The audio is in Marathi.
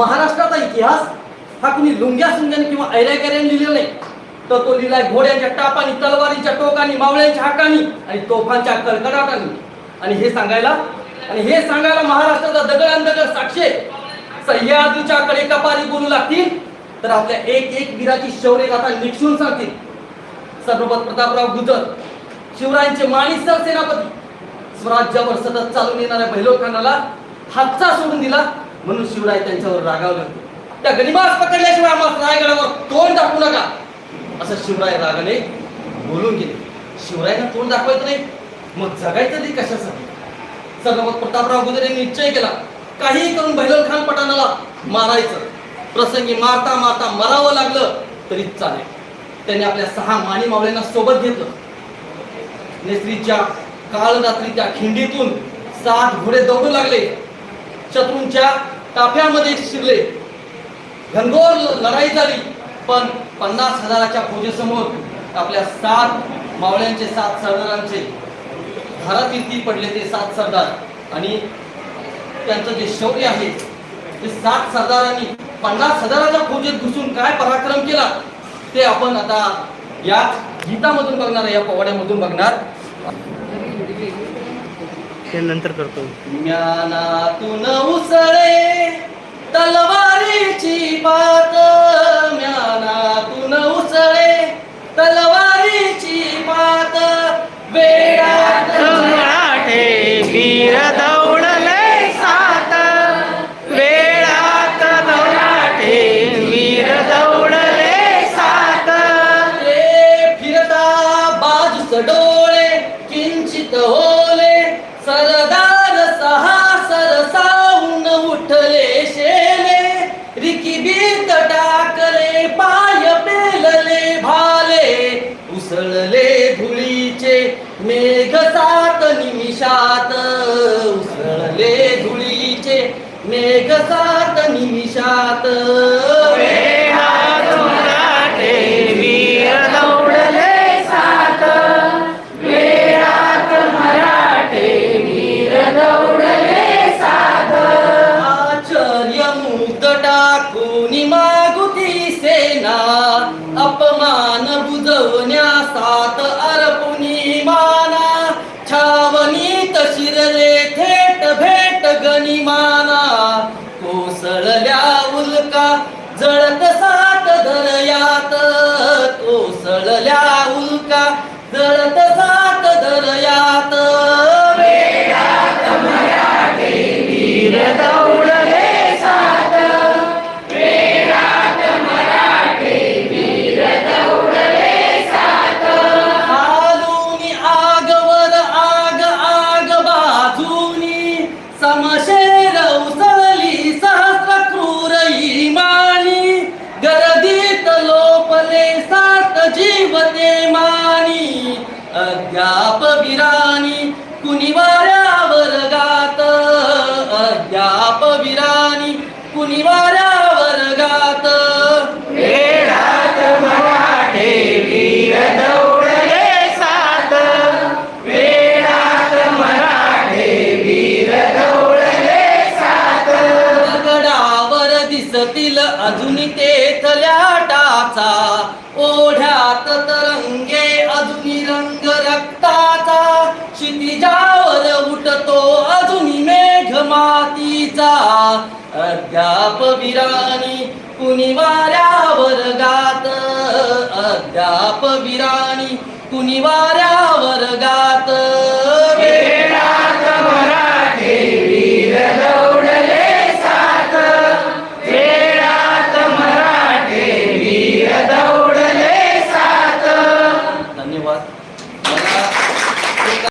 महाराष्ट्राचा इतिहास हा कुणी लुंग्या सुंग्याने किंवा ऐऱ्याकऱ्याने लिहिलेला नाही. तर तो लिहिलाय घोड्यांच्या टापानी तलवारीच्या टोकानी मावळ्यांच्या हाकानी आणि तोफांच्या कडकडाटानी आणि हे सांगायला आणि हे सांगायला महाराष्ट्राचा दगड दगड साक्षे. सह्याद्रीच्या कडे कपारी बोलू लागतील तर आपल्या एक एक वीराची शौर्य गाथा निक्षून सांगतील. सर्वपत प्रतापराव गुजर शिवरायांचे माणी सरसेनापती. स्वराज्यावर सतत चालून येणाऱ्या भैलोखानाला हातचा सोडून दिला. म्हणून शिवराय त्यांच्यावर रागावले होते त्या गनिमास पकडल्याशिवाय आम्हाला रायगडावर तोंड दाखवू नका. असं शिवराय रागाने बोलून गेले. शिवरायांना तोंड दाखवायचं नाही. मग जगायचं ते कशासाठी? मग प्रतापराव गुजर यांनी निश्चय केला. काहीही करून बहिलोल खान पठाणाला मारायचं. प्रसंगी मारता मारता मरावं लागलं तरी चालेल. त्यांनी आपल्या सहा माणी मावळ्यांना सोबत घेतलं. नेत्रीच्या काल रात्रीच्या खिंडीतून सात घोडे दौडू लागले. शत्रूंच्या ताफ्यामध्ये शिरले. घनघोर लढाई झाली पण पन्नास हजाराच्या फौजेसमोर आपल्या सात मावळ्यांचे सात सरदारांचे धारातीर्थी पडले ते सात सरदार. आणि त्यांचं जे शौर्य आहे ते सात सरदारांनी पन्नास हजाराच्या फौजेत घुसून काय पराक्रम केला ते आपण आता या गीतामधून बघणार या पोवाड्यामधून बघणार. ते नंतर करतो. ज्ञानातून उसळे तलवारीची पात. ज्ञानातून उसळे तलवारीची पात. वेळात मराठे वीर दौडले सात. वेळात मराठे वीर दौडले सात. रे फिरता बाजूस डोळे सात. आश्चर्य मुक्त टाकून मागुती सेना. अपमान बुजवण्या उल्का जळत सात दरयात कोसळल्या उल्का. जळत सात धरया अद्याप विरानी कुणी वाऱ्यावर गात. अद्याप विरानी कुणी वाऱ्यावर गात. वेळात मराठे वीर दौडले सात. वेळात मराठे वीर दौडले सात. दगडावर दिसतील अजून तेथल्या टाचा. ओढ्यात तरंगे अजून रंग मातीचा अद्याप विराणी कुणी वाऱ्यावर गात. अद्याप विराणी कुणी वाऱ्यावर गात.